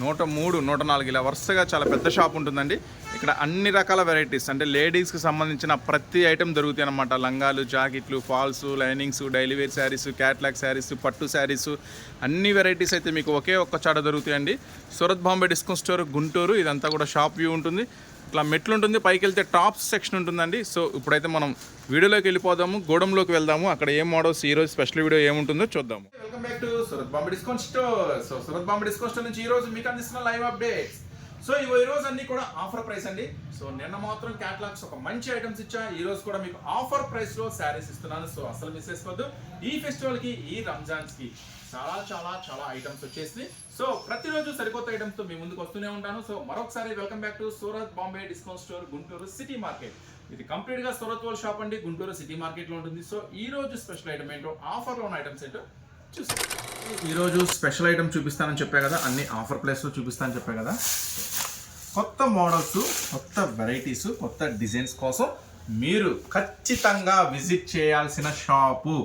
నూట మూడు నూట నాలుగు ఇలా వరుసగా చాలా పెద్ద షాప్ ఉంటుందండి. ఇక్కడ అన్ని రకాల వెరైటీస్ అంటే లేడీస్కి సంబంధించిన ప్రతి ఐటెం దొరుకుతాయి అన్నమాట. లంగాలు జాకెట్లు falls linings daily wear saris catalogue saris పట్టు శారీస్ అన్ని వెరైటీస్ అయితే మీకు ఒకే ఒక్క చాట దొరుకుతాయండి. సూరత్ బాంబే డిస్కౌంట్ స్టోర్ గుంటూరు ఇదంతా కూడా షాప్ వ్యూ ఉంటుంది. ఇట్లా మెట్లు ఉంటుంది పైకి వెళ్తే టాప్ సెక్షన్ ఉంటుందండి. సో ఇప్పుడైతే మనం వీడియోలోకి వెళ్ళిపోదాము గోడంలోకి వెళ్దాము. అక్కడ ఏం మోడల్స్ ఈరోజు స్పెషల్ వీడియో ఏముంటుందో చూద్దాము. Welcome back to Surat Bombay discount store so Surat Bombay discount store నుంచి ఈ రోజు మీకు అందిస్తున్న లైవ్ అప్డేట్స్ సో ఇవి ఈ రోజు అన్ని కూడా ఆఫర్ ప్రైస్ అండి. సో నిన్న మాత్రం క్యాటలాగ్స్ ఒక మంచి ఐటమ్స్ ఇచ్చా. ఈ రోజు కూడా మీకు ఆఫర్ ప్రైస్లో శారీస్ ఇస్తున్నాను. సో అసలు మిస్ చేసుకోవద్దు. ఈ ఫెస్టివల్కి ఈ రంజాన్స్కి చాలా చాలా చాలా ఐటమ్స్ వచ్చేసి సో ప్రతిరోజు సరికొత్త ఐటమ్స్తో మీ ముందుకు వస్తూనే ఉంటాను. సో మరొకసారి welcome back to Surat Bombay discount store Guntur city market ఇది కంప్లీట్గా సూరత్ వాళ్ళ షాప్ అండి. గుంటూరు సిటీ మార్కెట్లో ఉంటుంది. సో ఈ రోజు స్పెషల్ ఐటమ్ ఏంటో ఆఫర్లో ఉన్న ఐటమ్స్ ఏంటో చూసాం ఈ రోజు స్పెషల్ ఐటమ్ చూపిస్తానని చెప్పా కదా అన్ని ఆఫర్ ప్లేస్లో చూపిస్తానని చెప్పా కదా. కొత్త మోడల్స్ కొత్త వెరైటీస్ కొత్త డిజైన్స్ కోసం మీరు ఖచ్చితంగా విజిట్ చేయాల్సిన shop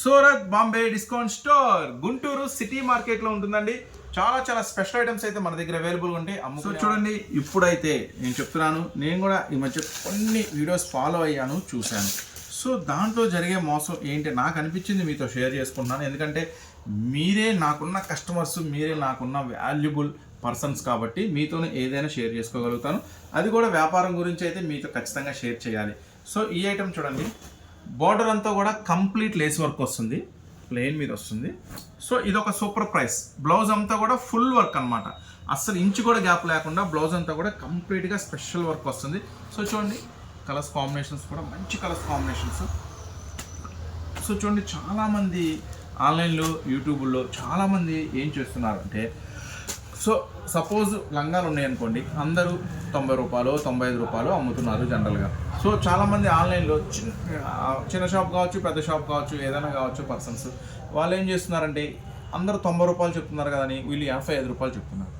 Surat Bombay discount store Guntur city మార్కెట్లో ఉంటుందండి. చాలా చాలా స్పెషల్ ఐటమ్స్ అయితే మన దగ్గర అవైలబుల్ ఉంటాయి. అమ్ము సో చూడండి ఇప్పుడైతే నేను చెప్తున్నాను నేను కూడా ఈ మధ్య కొన్ని వీడియోస్ ఫాలో అయ్యాను చూశాను. సో దాంట్లో జరిగే మోసం ఏంటి? నాకు అనిపించింది మీతో షేర్ చేసుకుంటున్నాను. ఎందుకంటే మీరే నాకున్న కస్టమర్స్ మీరే నాకున్న వాల్యుబుల్ పర్సన్స్ కాబట్టి మీతోనే ఏదైనా షేర్ చేసుకోగలుగుతాను. అది కూడా వ్యాపారం గురించి అయితే మీతో ఖచ్చితంగా షేర్ చేయాలి. సో ఈ ఐటెం చూడండి. బార్డర్ అంతా కూడా కంప్లీట్ లేస్ వర్క్ వస్తుంది. ప్లెయిన్ మీద వస్తుంది. సో ఇది ఒక సూపర్ ప్రైస్. బ్లౌజ్ అంతా కూడా ఫుల్ వర్క్ అన్నమాట. అస్సలు ఇంచు కూడా గ్యాప్ లేకుండా బ్లౌజ్ అంతా కూడా కంప్లీట్గా స్పెషల్ వర్క్ వస్తుంది. సో చూడండి. కలర్స్ కాంబినేషన్స్ కూడా మంచి కలర్స్ కాంబినేషన్స్. సో చూడండి చాలామంది ఆన్లైన్లో యూట్యూబ్లో చాలామంది ఏం చేస్తున్నారంటే సో సపోజ్ లంగాలు ఉన్నాయనుకోండి అందరూ తొంభై రూపాయలు తొంభై ఐదు రూపాయలు అమ్ముతున్నారు జనరల్గా. సో చాలామంది ఆన్లైన్లో చిన్న చిన్న షాప్ కావచ్చు పెద్ద షాప్ కావచ్చు ఏదైనా కావచ్చు పర్సన్స్ వాళ్ళు ఏం చేస్తున్నారంటే అందరూ తొంభై రూపాయలు చెప్తున్నారు కదని వీళ్ళు ఎనభై ఐదు రూపాయలు చెప్తున్నారు.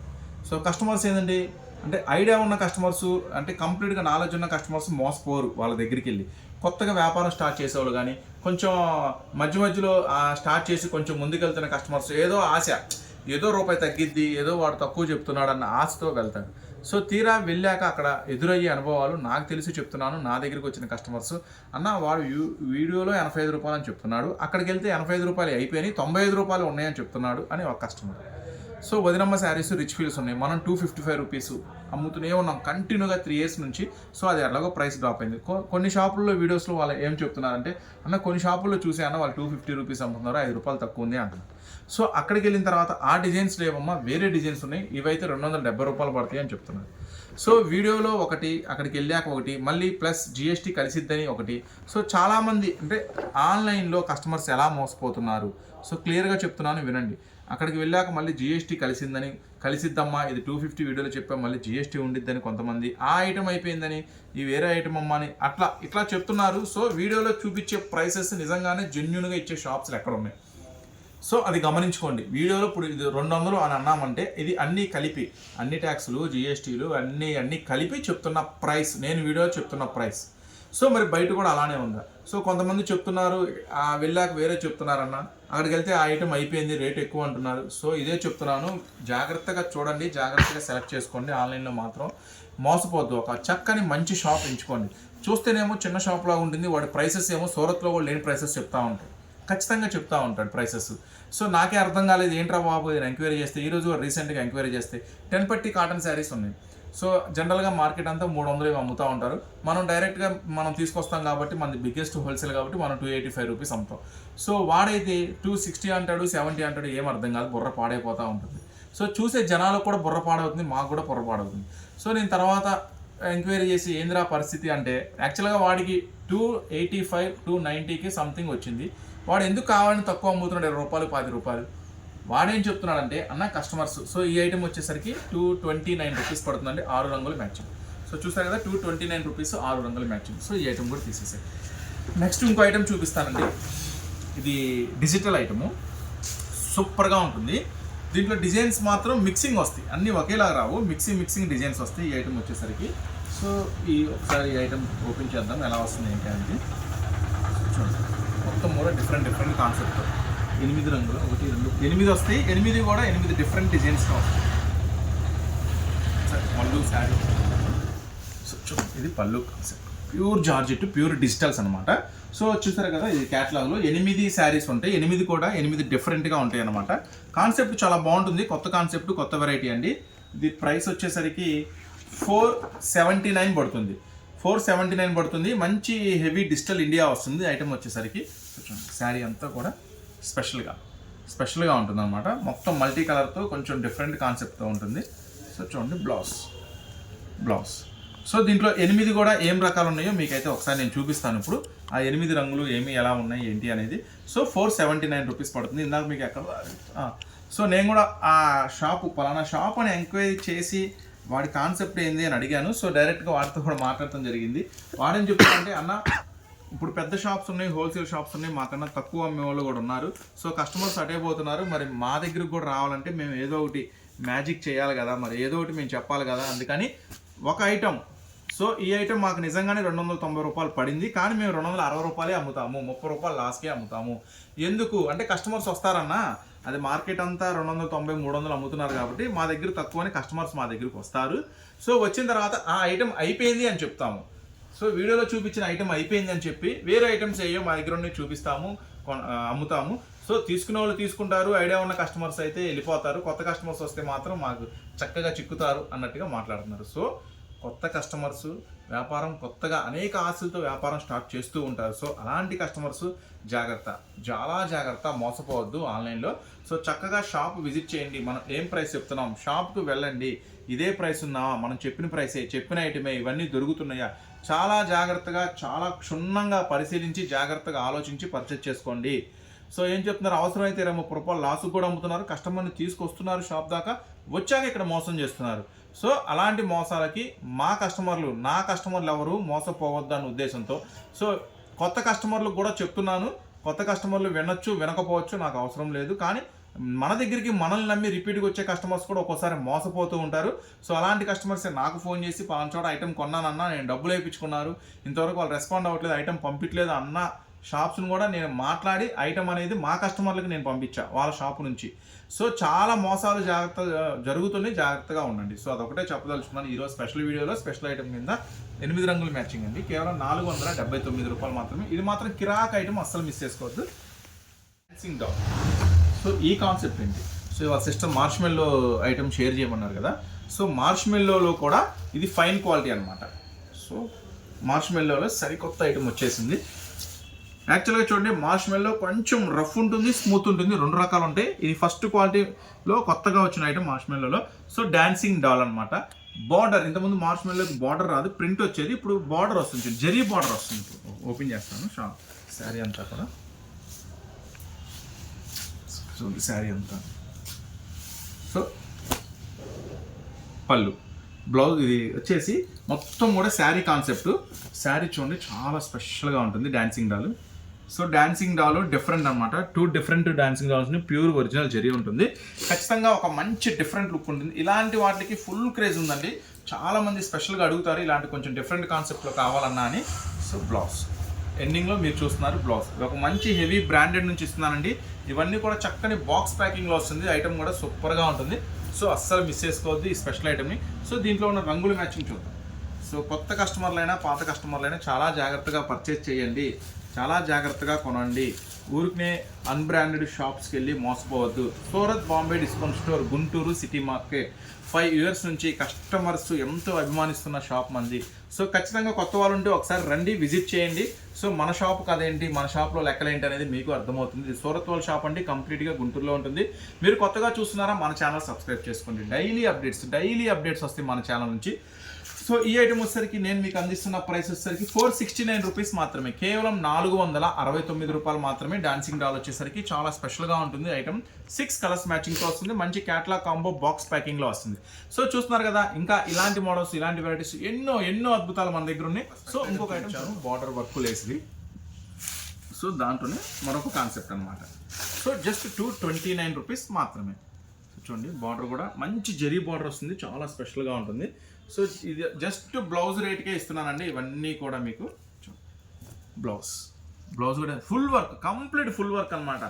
సో కస్టమర్స్ ఏంటంటే అంటే ఐడియా ఉన్న కస్టమర్స్ అంటే కంప్లీట్గా నాలెడ్జ్ ఉన్న కస్టమర్స్ మోసపోరు వాళ్ళ దగ్గరికి వెళ్ళి. కొత్తగా వ్యాపారం స్టార్ట్ చేసేవాళ్ళు కానీ కొంచెం మధ్య మధ్యలో స్టార్ట్ చేసి కొంచెం ముందుకెళ్తున్న కస్టమర్స్ ఏదో ఆశ ఏదో రూపాయి తగ్గిద్ది ఏదో వాడు తక్కువ చెప్తున్నాడు అన్న ఆశతో వెళ్తాడు సో తీరా వెళ్ళాక అక్కడ ఎదురయ్యే అనుభవాలు నాకు తెలిసి చెప్తున్నాను నా దగ్గరికి వచ్చిన కస్టమర్స్ అన్న వాడు యూ వీడియోలో ఎనభై ఐదు రూపాయలు అని చెప్తున్నాడు అక్కడికి వెళ్తే ఎనభై ఐదు రూపాయలు అయిపోయినాయి తొంభై ఐదు రూపాయలు ఉన్నాయని చెప్తున్నాడు అని ఒక కస్టమర్ సో వదినమ్మ శారీస్ రిచ్ ఫీల్స్ ఉన్నాయి. మనం టూ ఫిఫ్టీ ఫైవ్ రూపీస్ అమ్ముతూనే ఉన్నాం. కంటిన్యూగా త్రీ ఇయర్స్ నుంచి సో అది ఎలాగో ప్రైస్ డ్రాప్ అయింది. కొన్ని షాపుల్లో వీడియోస్లో వాళ్ళు ఏం చెప్తున్నారంటే అన్న కొన్ని షాపుల్లో చూసే అన్న వాళ్ళు టూ ఫిఫ్టీ రూపీస్ అమ్ముతున్నారు? ఐదు రూపాయలు తక్కువ ఉంది అంటున్నారు. సో అక్కడికి వెళ్ళిన తర్వాత ఆ డిజైన్స్ లేవమ్మా వేరే డిజైన్స్ ఉన్నాయి. ఇవైతే రెండు వందల డెబ్బై రూపాయలు పడతాయి అని చెప్తున్నారు. సో వీడియోలో ఒకటి అక్కడికి వెళ్ళాక ఒకటి మళ్ళీ ప్లస్ జిఎస్టీ కలిసిద్దని ఒకటి. సో చాలామంది అంటే ఆన్లైన్లో కస్టమర్స్ ఎలా మోసపోతున్నారు? సో క్లియర్గా చెప్తున్నాను వినండి. అక్కడికి వెళ్ళాక మళ్ళీ జిఎస్టీ కలిసిందని కలిసిద్దమ్మా ఇది టూ ఫిఫ్టీ వీడియోలో చెప్పాం మళ్ళీ జిఎస్టీ ఉండిద్దని కొంతమంది ఆ ఐటమ్ అయిపోయిందని ఈ వేరే ఐటమ్ అమ్మా అని అట్లా ఇట్లా చెప్తున్నారు. సో వీడియోలో చూపించే ప్రైసెస్ నిజంగానే జెన్యున్గా ఇచ్చే షాప్స్ ఎక్కడ ఉన్నాయి సో అది గమనించుకోండి. వీడియోలో ఇప్పుడు ఇది రెండు వందలు అని అన్నామంటే ఇది అన్నీ కలిపి అన్ని ట్యాక్స్లు జిఎస్టీలు అన్నీ అన్నీ కలిపి చెప్తున్న ప్రైస్ నేను వీడియో చెప్తున్న ప్రైస్ సో మరి బయట కూడా అలానే ఉందా? సో కొంతమంది చెప్తున్నారు వెళ్ళాక వేరే చెప్తున్నారన్నా అక్కడికి వెళ్తే ఆ ఐటమ్ అయిపోయింది రేట్ ఎక్కువ అంటున్నారు. సో ఇదే చెప్తున్నాను. జాగ్రత్తగా చూడండి జాగ్రత్తగా సెలెక్ట్ చేసుకోండి ఆన్లైన్లో మాత్రం. మోసపోద్దు ఒక చక్కని మంచి షాప్ ఎంచుకోండి. చూస్తేనేమో చిన్న షాప్లా ఉంటుంది వాడి ప్రైసెస్ ఏమో సూరత్లో కూడా లేని ప్రైసెస్ చెప్తా ఉంటాడు. ఖచ్చితంగా చెప్తా ఉంటాడు ప్రైసెస్ సో నాకే అర్థం కాలేదు ఏంట్రా బాబు నేను ఎంక్వైరీ చేస్తే? ఈరోజు రీసెంట్గా ఎంక్వైరీ చేస్తే. టెన్ పట్టి కాటన్ శారీస్ ఉన్నాయి. సో జనరల్గా మార్కెట్ అంతా మూడు వందలు అమ్ముతూ ఉంటారు. మనం డైరెక్ట్గా మనం తీసుకొస్తాం కాబట్టి మనది బిగ్గెస్ట్ హోల్సేల్ కాబట్టి మనం టూ ఎయిటీ ఫైవ్ రూపీస్ అమ్ముతాం. సో వాడైతే టూ సిక్స్టీ అంటాడు సెవెంటీ అంటాడు ఏం అర్థం కాదు బుర్ర పాడైపోతూ ఉంటుంది. సో చూసే జనాలకు కూడా బుర్ర పాడవుతుంది మాకు కూడా బుర్ర పాడవుతుంది. సో నేను తర్వాత ఎంక్వైరీ చేసి ఏందిరా పరిస్థితి అంటే యాక్చువల్గా వాడికి టూ ఎయిటీ ఫైవ్ టూ నైంటీకి సంథింగ్ వచ్చింది. వాడు ఎందుకు కావాలని తక్కువ అమ్ముతున్నాడు? ఇరవై రూపాయలు పది రూపాయలు. వాడేం చెప్తున్నాడంటే అన్న కస్టమర్స్ సో ఈ ఐటమ్ వచ్చేసరికి టూ ట్వంటీ నైన్ రూపీస్ పడుతుందండి ఆరు రంగులు మ్యాచింగ్ సో చూసారు కదా టూ ట్వంటీ నైన్ రూపీస్ ఆరు రంగులు మ్యాచింగ్ సో ఈ ఐటమ్ కూడా తీసేసాయి. నెక్స్ట్ ఇంకో ఐటమ్ చూపిస్తానండి. ఇది డిజిటల్ ఐటము సూపర్గా ఉంటుంది. దీంట్లో డిజైన్స్ మాత్రం మిక్సింగ్ వస్తాయి. అన్నీ ఒకేలాగా రావు. మిక్సింగ్ మిక్సింగ్ డిజైన్స్ వస్తాయి. ఈ ఐటమ్ వచ్చేసరికి. సో ఈ ఒకసారి ఈ ఐటమ్ ఓపెన్ చేద్దాం. ఎలా వస్తుంది ఏంటి అనేది. చూడండి. మొత్తం కూడా డిఫరెంట్ డిఫరెంట్ కాన్సెప్ట్ ఎనిమిది రంగులు ఒకటి రెండు ఎనిమిది వస్తాయి. ఎనిమిది కూడా ఎనిమిది డిఫరెంట్ డిజైన్స్లో వస్తాయి. పళ్ళు శారీ సో ఇది పళ్ళు concept pure georgette pure digitals అనమాట సో చూసారు కదా ఇది క్యాటలాగ్లో ఎనిమిది శారీస్ ఉంటాయి. ఎనిమిది కూడా ఎనిమిది డిఫరెంట్గా ఉంటాయి అనమాట కాన్సెప్ట్ చాలా బాగుంటుంది. కొత్త కాన్సెప్ట్ కొత్త వెరైటీ అండి. ఇది ప్రైస్ వచ్చేసరికి ఫోర్ సెవెంటీ నైన్ పడుతుంది. ఫోర్ సెవెంటీ నైన్ పడుతుంది. మంచి హెవీ డిజిటల్ ఇండియా వస్తుంది. ఐటమ్ వచ్చేసరికి. చూడండి శారీ అంతా కూడా స్పెషల్గా స్పెషల్గా ఉంటుందన్నమాట. మొత్తం మల్టీ కలర్తో కొంచెం డిఫరెంట్ కాన్సెప్ట్తో ఉంటుంది. సో చూడండి బ్లౌజ్ బ్లౌజ్. సో దీంట్లో ఎనిమిది కూడా ఏం రకాలు ఉన్నాయో మీకైతే ఒకసారి నేను చూపిస్తాను ఇప్పుడు. ఆ ఎనిమిది రంగులు ఏమి ఎలా ఉన్నాయి ఏంటి అనేది. So four seventy nine rupees పడుతుంది. ఇందాక మీకు ఎక్కడ సో నేను కూడా ఆ షాపు పలానా షాప్ అని ఎంక్వైరీ చేసి వాడి కాన్సెప్ట్ ఏంది అని అడిగాను. సో డైరెక్ట్గా వాడితో కూడా మాట్లాడటం జరిగింది. వాడేం చెప్తానంటే అన్న ఇప్పుడు పెద్ద షాప్స్ ఉన్నాయి హోల్సేల్ షాప్స్ ఉన్నాయి మాకన్నా తక్కువ అమ్మే వాళ్ళు కూడా ఉన్నారు. సో కస్టమర్స్ అటైపోతున్నారు. మరి మా దగ్గరకు కూడా రావాలంటే మేము ఏదో ఒకటి మ్యాజిక్ చేయాలి కదా మరి ఏదో ఒకటి మేము చెప్పాలి కదా అందుకని ఒక ఐటమ్. సో ఈ ఐటమ్ మాకు నిజంగానే రెండు వందల తొంభై రూపాయలు పడింది కానీ మేము రెండు వందల అరవై రూపాయలే అమ్ముతాము ముప్పై రూపాయలు లాస్కే అమ్ముతాము. ఎందుకు? అంటే కస్టమర్స్ వస్తారన్నా అది మార్కెట్ అంతా రెండు వందల తొంభై మూడు వందలు అమ్ముతున్నారు కాబట్టి మా దగ్గర తక్కువని కస్టమర్స్ మా దగ్గరికి వస్తారు. సో వచ్చిన తర్వాత ఆ ఐటమ్ అయిపోయింది అని చెప్తాము. సో వీడియోలో చూపించిన ఐటమ్ అయిపోయింది అని చెప్పి వేరే ఐటమ్స్ ఏయో మా దగ్గర ఉన్నాయి చూపిస్తాము కొన- అమ్ముతాము. సో తీసుకునే వాళ్ళు తీసుకుంటారు ఐడియా ఉన్న కస్టమర్స్ అయితే వెళ్ళిపోతారు. కొత్త కస్టమర్స్ వస్తే మాత్రం మాకు చక్కగా చిక్కుతారు అన్నట్టుగా మాట్లాడుతున్నారు. సో కొత్త కస్టమర్స్ వ్యాపారం కొత్తగా అనేక ఆశలతో వ్యాపారం స్టార్ట్ చేస్తూ ఉంటారు. సో అలాంటి కస్టమర్స్ జాగ్రత్త చాలా జాగ్రత్త మోసపోవద్దు ఆన్లైన్లో. సో చక్కగా షాప్ విజిట్ చేయండి. మనం ఏం ప్రైస్ చెప్తున్నాం? షాప్కి వెళ్ళండి. ఇదే ప్రైస్ ఉన్నావా మనం చెప్పిన ప్రైసే చెప్పిన ఐటమే ఇవన్నీ దొరుకుతున్నాయా? చాలా జాగ్రత్తగా చాలా క్షుణ్ణంగా పరిశీలించి జాగ్రత్తగా ఆలోచించి పర్చేజ్ చేసుకోండి. సో ఏం చెప్తున్నారు? అవసరమైతే ఇరవై ముప్పై రూపాయలు లాసు కూడా అమ్ముతున్నారు. కస్టమర్ని తీసుకొస్తున్నారు షాప్ దాకా. వచ్చాక ఇక్కడ మోసం చేస్తున్నారు. సో అలాంటి మోసాలకి మా కస్టమర్లు నా కస్టమర్లు ఎవరు మోసపోవద్దు అన్న ఉద్దేశంతో. సో కొత్త కస్టమర్లకు కూడా చెప్తున్నాను. కొత్త కస్టమర్లు వినొచ్చు వినకపోవచ్చు నాకు అవసరం లేదు. కానీ మన దగ్గరికి మనల్ని నమ్మి రిపీట్గా వచ్చే కస్టమర్స్ కూడా ఒక్కోసారి మోసపోతూ ఉంటారు. సో అలాంటి కస్టమర్స్ నాకు ఫోన్ చేసి పలానా చోట ఐటెం కొన్నానన్నా నేను డబ్బులు వేయించుకున్నారు. ఇంతవరకు వాళ్ళు రెస్పాండ్ అవ్వట్లేదు ఐటెం పంపించలేదు అన్న షాప్స్ని కూడా నేను మాట్లాడి ఐటమ్ అనేది మా కస్టమర్లకు నేను పంపించా వాళ్ళ షాప్ నుంచి. సో చాలా మోసాలు జాగ్రత్త జరుగుతున్నాయి. జాగ్రత్తగా ఉండండి. సో అదొకటే చెప్పదలుచుకున్నాను. ఈరోజు స్పెషల్ వీడియోలో స్పెషల్ ఐటమ్ కింద ఎనిమిది రంగుల మ్యాచింగ్ అండి. కేవలం నాలుగు వందల డెబ్బై తొమ్మిది రూపాయలు మాత్రమే. ఇది మాత్రం కిరాక్ ఐటమ్ అస్సలు మిస్ చేసుకోవద్దు. డాన్సింగ్ సో ఈ కాన్సెప్ట్ ఏంటి? సో ఆ సిస్టమ్ మార్ష్మెల్లో ఐటమ్ షేర్ చేయమన్నారు కదా. సో మార్ష్మెల్లోలో కూడా ఇది ఫైన్ క్వాలిటీ అనమాట సో మార్ష్మెల్లోలో సరికొత్త ఐటమ్ వచ్చేసింది. యాక్చువల్గా చూడండి మార్ష్మెల్లో కొంచెం రఫ్ ఉంటుంది స్మూత్ ఉంటుంది. రెండు రకాలు ఉంటాయి. ఇది ఫస్ట్ క్వాలిటీలో కొత్తగా వచ్చిన ఐటమ్ మార్ష్మెల్లోలో సో డాన్సింగ్ డాల్ అనమాట బార్డర్ ఇంతకుముందు మార్ష్మెల్లోకి బార్డర్ రాదు. ప్రింట్ వచ్చేది. ఇప్పుడు బార్డర్ వస్తుంది. జరీ బార్డర్ వస్తుంది. ఓపెన్ చేస్తాను. షా శారీ అంతా కూడా. సో శారీ అంతా. సో పళ్ళు. బ్లౌజ్ ఇది వచ్చేసి మొత్తం కూడా శారీ కాన్సెప్ట్. శారీ చూడండి చాలా స్పెషల్గా ఉంటుంది dancing doll. So dancing doll different అనమాట టూ డిఫరెంట్ డాన్సింగ్ డాల్స్ని ప్యూర్ ఒరిజినల్ జరిగి ఉంటుంది. ఖచ్చితంగా ఒక మంచి డిఫరెంట్ లుక్ ఉంటుంది. ఇలాంటి వాటికి ఫుల్ క్రేజ్ ఉందండి. చాలామంది స్పెషల్గా అడుగుతారు ఇలాంటి కొంచెం డిఫరెంట్ కాన్సెప్ట్లో కావాలన్నా అని. So blouse. ఎండింగ్లో మీరు చూస్తున్నారు బ్లౌజ్. ఇది ఒక మంచి హెవీ బ్రాండెడ్ నుంచి ఇస్తున్నానండి. ఇవన్నీ కూడా చక్కని బాక్స్ ప్యాకింగ్లో వస్తుంది. ఐటమ్ కూడా సూపర్గా ఉంటుంది. సో అస్సలు మిస్ చేసుకోవద్దు ఈ స్పెషల్ ఐటమ్ని. సో దీంట్లో ఉన్న రంగుల మ్యాచింగ్ చూద్దాం. సో కొత్త కస్టమర్లైనా పాత కస్టమర్లైనా చాలా జాగ్రత్తగా పర్చేస్ చేయండి. చాలా జాగ్రత్తగా కొనండి. ఊరికనే అన్బ్రాండెడ్ షాప్స్కి వెళ్ళి మోసపోవద్దు. Surat Bombay discount store Guntur city market five years నుంచి కస్టమర్స్ ఎంతో అభిమానిస్తున్న షాప్ మంది. సో ఖచ్చితంగా కొత్త వాళ్ళు ఉంటే ఒకసారి రండి విజిట్ చేయండి. సో మన షాప్ కదేంటి మన షాప్లో లెక్కలేంటి అనేది మీకు అర్థమవుతుంది. ఇది సూరత్ వాళ్ళ షాప్ అండి కంప్లీట్గా గుంటూరులో ఉంటుంది. మీరు కొత్తగా చూస్తున్నారా మన ఛానల్ సబ్స్క్రైబ్ చేసుకోండి. డైలీ అప్డేట్స్ డైలీ అప్డేట్స్ వస్తాయి మన ఛానల్ నుంచి. సో ఈ ఐటమ్ వచ్చేసరికి నేను మీకు అందిస్తున్న ప్రైస్ వచ్చేసరికి ఫోర్ సిక్స్టీ నైన్ రూపీస్ మాత్రమే. కేవలం నాలుగు వందల అరవై తొమ్మిది రూపాయలు మాత్రమే డాన్సింగ్ డాల్ వచ్చేసరికి చాలా స్పెషల్గా ఉంటుంది ఐటమ్ సిక్స్ కలర్స్ మ్యాచింగ్తో వస్తుంది మంచి క్యాట్లాగ్ కాంబో బాక్స్ ప్యాకింగ్లో వస్తుంది. సో చూస్తున్నారు కదా ఇంకా ఇలాంటి మోడల్స్ ఇలాంటి వెరైటీస్ ఎన్నో ఎన్నో అద్భుతాలు మన దగ్గర ఉన్నాయి. సో ఇంకొక ఐటమ్ బార్డర్ వర్క్ లేసిది. సో దాంట్లోనే మరొక కాన్సెప్ట్ అన్నమాట. So just two twenty nine rupees మాత్రమే చూడండి బార్డర్ కూడా మంచి జరీ బార్డర్ వస్తుంది చాలా స్పెషల్గా ఉంటుంది. సో ఇది జస్ట్ బ్లౌజ్ రేట్కే ఇస్తున్నానండి. ఇవన్నీ కూడా మీకు బ్లౌజ్ బ్లౌజ్ కూడా full work complete full work అన్నమాట.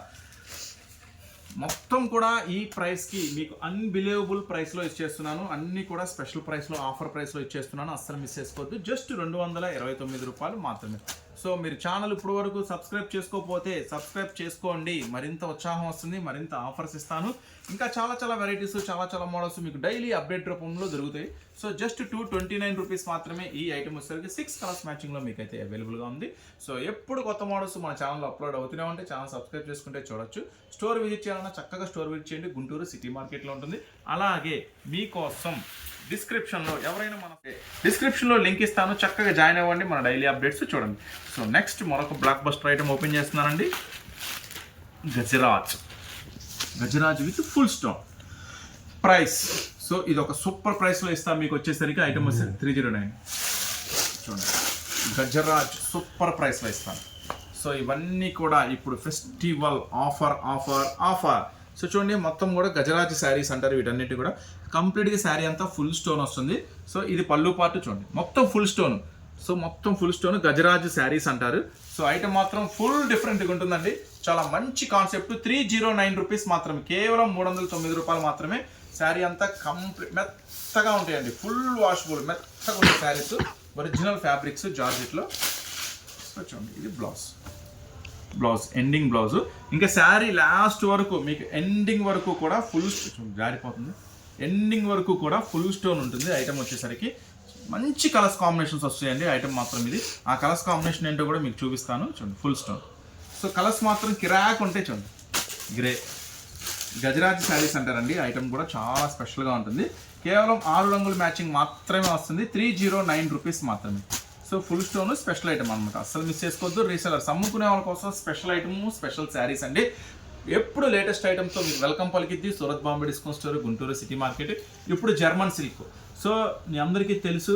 మొత్తం కూడా ఈ ప్రైస్కి మీకు అన్బిలీవబుల్ ప్రైస్లో ఇచ్చేస్తున్నాను. అన్నీ కూడా స్పెషల్ ప్రైస్లో ఆఫర్ ప్రైస్లో ఇచ్చేస్తున్నాను. అస్సలు మిస్ చేసుకోవద్దు. జస్ట్ రెండు వందల ఇరవై తొమ్మిది రూపాయలు మాత్రమే. సో మీరు ఛానల్ ఇప్పుడు వరకు సబ్స్క్రైబ్ చేసుకోకపోతే సబ్స్క్రైబ్ చేసుకోండి. మరింత ఉత్సాహం వస్తుంది మరింత ఆఫర్స్ ఇస్తాను. ఇంకా చాలా చాలా వెరైటీస్ చాలా చాలా మోడల్స్ మీకు డైలీ అప్డేట్ రూపంలో దొరుకుతాయి. So just two twenty nine rupees మాత్రమే ఈ ఐటమ్ వచ్చేసరికి సిక్స్ కలర్స్ మ్యాచింగ్లో మీకు అయితే అవైలబుల్గా ఉంది. సో ఎప్పుడు కొత్త మోడల్స్ మన ఛానల్లో అప్లోడ్ అవుతూనే ఉంటే ఛానల్ సబ్స్క్రైబ్ చేసుకుంటే చూడొచ్చు. స్టోర్ విజిట్ చేయాలన్నా చక్కగా స్టోర్ విజిట్ చేయండి. గుంటూరు సిటీ మార్కెట్లో ఉంటుంది. అలాగే మీకోసం డిస్క్రిప్షన్లో ఎవరైనా మన డిస్క్రిప్షన్లో లింక్ ఇస్తాను. చక్కగా జాయిన్ అవ్వండి. మన డైలీ అప్డేట్స్ చూడండి. సో నెక్స్ట్ మరొక బ్లాక్ బస్టర్ ఐటమ్ ఓపెన్ చేస్తున్నానండి. Gajraj. Gajraj with full stock price so ఇది ఒక సూపర్ ప్రైస్లో ఇస్తాను. మీకు వచ్చేసరికి ఐటమ్ వచ్చేసరికి త్రీ జీరో నైన్ చూడండి. గజరాజ్ సూపర్ ప్రైస్లో ఇస్తాను. సో ఇవన్నీ కూడా ఇప్పుడు festival offer offer offer so చూడండి మొత్తం కూడా గజరాజ్ శారీస్ అంటారు వీటన్నిటి కూడా. కంప్లీట్గా శారీ అంతా ఫుల్ స్టోన్ వస్తుంది. సో ఇది పళ్ళు పాటు చూడండి మొత్తం ఫుల్ స్టోన్. సో మొత్తం ఫుల్ స్టోన్ గజరాజ్ శారీస్ అంటారు. సో ఐటమ్ మాత్రం ఫుల్ డిఫరెంట్గా ఉంటుందండి. చాలా మంచి concept three zero nine rupees మాత్రమే కేవలం మూడు వందల తొమ్మిది రూపాయలు మాత్రమే శారీ అంతా కంప్లీట్ మెత్తగా ఉంటాయండి. ఫుల్ వాషబుల్ మెత్తగా ఉంటాయి శారీస్ ఒరిజినల్ ఫ్యాబ్రిక్స్ జార్జెట్లో. సో చూడండి ఇది బ్లౌజ్. Blouse ending blouse. ఇంకా శారీ లాస్ట్ వరకు మీకు ఎండింగ్ వరకు కూడా ఫుల్ జారిపోతుంది. ఎండింగ్ వరకు కూడా ఫుల్ స్టోన్ ఉంటుంది. ఐటమ్ వచ్చేసరికి మంచి కలర్స్ కాంబినేషన్స్ వస్తాయండి. ఐటమ్ మాత్రం ఇది. ఆ కలర్స్ కాంబినేషన్ ఏంటో కూడా మీకు చూపిస్తాను. చూడండి ఫుల్ స్టోన్ సో కలర్స్ మాత్రం కిరాక్ ఉంటాయి చూడండి. గ్రే గజరాజ్ శారీస్ అంటారండి. ఐటమ్ కూడా చాలా స్పెషల్గా ఉంటుంది. కేవలం ఆరు రంగుల మ్యాచింగ్ మాత్రమే వస్తుంది. త్రీ జీరో నైన్ రూపీస్ మాత్రమే. So full stone special item అనమాట అస్సలు మిస్ చేసుకోవద్దు. రీసెలర్స్ అమ్ముకునే వాళ్ళ కోసం స్పెషల్ ఐటమ్ స్పెషల్ శారీస్ అండి. ఎప్పుడు లేటెస్ట్ ఐటమ్తో మీకు welcome పలికిద్ది. Surat Bombay discount store Guntur city market ఇప్పుడు జర్మన్ సిల్క్ సో మీ అందరికీ తెలుసు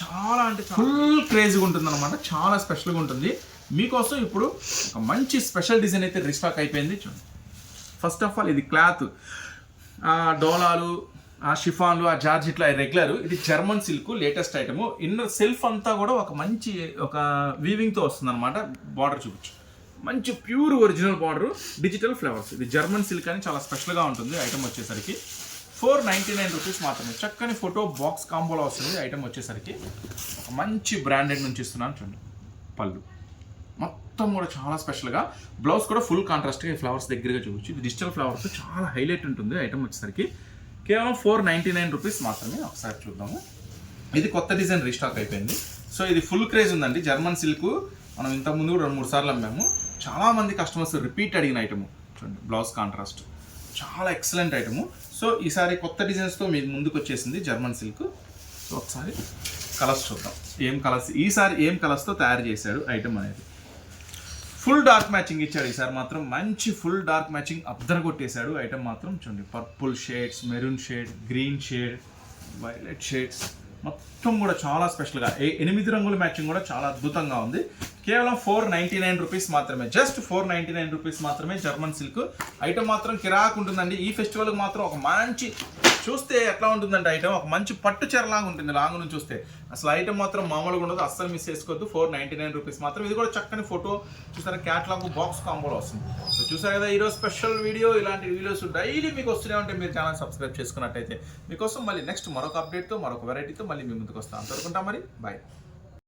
చాలా అంటే ఫుల్ క్రేజీగా ఉంటుంది అనమాట చాలా స్పెషల్గా ఉంటుంది. మీకోసం ఇప్పుడు ఒక మంచి స్పెషల్ డిజైన్ అయితే రీస్టాక్ అయిపోయింది. చూడండి. ఫస్ట్ ఆఫ్ ఆల్ ఇది క్లాత్ డోలాలు ఆ షిఫాన్లు ఆ జార్జిట్లు అవి రెగ్యులర్. ఇది German silk latest item. Inner self అంతా కూడా ఒక మంచి ఒక వీవింగ్తో వస్తుంది అనమాట బార్డర్ చూపించు. మంచి pure original border digital flowers. ఇది జర్మన్ సిల్క్ అని చాలా స్పెషల్గా ఉంటుంది ఐటమ్ వచ్చేసరికి. ఫోర్ నైంటీ నైన్ రూపీస్ మాత్రమే. చక్కని ఫోటో బాక్స్ కాంబోలో వస్తుంది ఐటమ్ వచ్చేసరికి. ఒక మంచి బ్రాండెడ్ నుంచి ఇస్తున్నాను చూడండి. పళ్ళు. మొత్తం కూడా చాలా స్పెషల్గా. బ్లౌజ్ కూడా ఫుల్ కాంట్రాస్ట్గా ఈ ఫ్లవర్స్ దగ్గరగా చూపించి. ఇది డిజిటల్ ఫ్లవర్స్ చాలా హైలైట్ ఉంటుంది ఐటమ్ వచ్చేసరికి. కేవలం ఫోర్ నైంటీ నైన్ రూపీస్ మాత్రమే ఒకసారి చూద్దాము. ఇది కొత్త డిజైన్ రీస్టాక్ అయిపోయింది. సో ఇది ఫుల్ క్రేజ్ ఉందండి. జర్మన్ సిల్క్ మనం ఇంతకుముందు కూడా రెండు మూడు సార్లు అమ్మాము. చాలామంది కస్టమర్స్ రిపీట్ అడిగిన ఐటమ్ చూడండి బ్లౌజ్ కాంట్రాస్ట్ చాలా ఎక్సలెంట్ ఐటమ్ సో ఈసారి కొత్త డిజైన్స్తో మీకు ముందుకు వచ్చేసింది జర్మన్ సిల్క్. సో ఒకసారి కలర్స్ చూద్దాం. ఏం కలర్స్ ఈసారి ఏం కలర్స్తో తయారు చేశాడు ఐటమ్ అనేది? ఫుల్ డార్క్ మ్యాచింగ్ ఇచ్చాడు ఈసారి మాత్రం. మంచి ఫుల్ డార్క్ మ్యాచింగ్ అబ్దర్ కొట్టేశాడు ఐటమ్ మాత్రం చూడండి. Purple shades maroon shade green shade violet shades మొత్తం కూడా చాలా స్పెషల్గా ఏ ఎనిమిది రంగుల మ్యాచింగ్ కూడా చాలా అద్భుతంగా ఉంది. కేవలం ఫోర్ నైంటీ నైన్ రూపీస్ మాత్రమే. Just four ninety nine rupees మాత్రమే జర్మన్ సిల్క్ ఐటమ్ మాత్రం కిరాక్ ఉంటుందండి. ఈ ఫెస్టివల్కి మాత్రం ఒక మంచి చూస్తే ఎట్లా ఉంటుందంటే ఐటమ్ ఒక మంచి పట్టు చీరలాగా ఉంటుంది లాంగ్ నుంచి చూస్తే. అసలు ఐటమ్ మాత్రం మామూలుగా ఉండదు అస్సలు మిస్ చేసుకోవద్దు. ఫోర్ నైంటీ నైన్ రూపీస్ మాత్రం. ఇది కూడా చక్కని ఫోటో చూసారా? క్యాట్లాగ్ బాక్స్ కాంబోలో వస్తుంది. సో చూసారు కదా ఈరోజు స్పెషల్ వీడియో ఇలాంటి వీడియోస్ డైలీ మీకు వస్తూనే ఉంటే మీరు ఛానల్ సబ్స్క్రైబ్ చేసుకున్నట్టయితే మీకోసం మళ్ళీ నెక్స్ట్ మరొక అప్డేట్తో మరొక వెరైటీతో మళ్ళీ మీ ముందుకు వస్తాను. అంతవరకుంటా మరి. బాయ్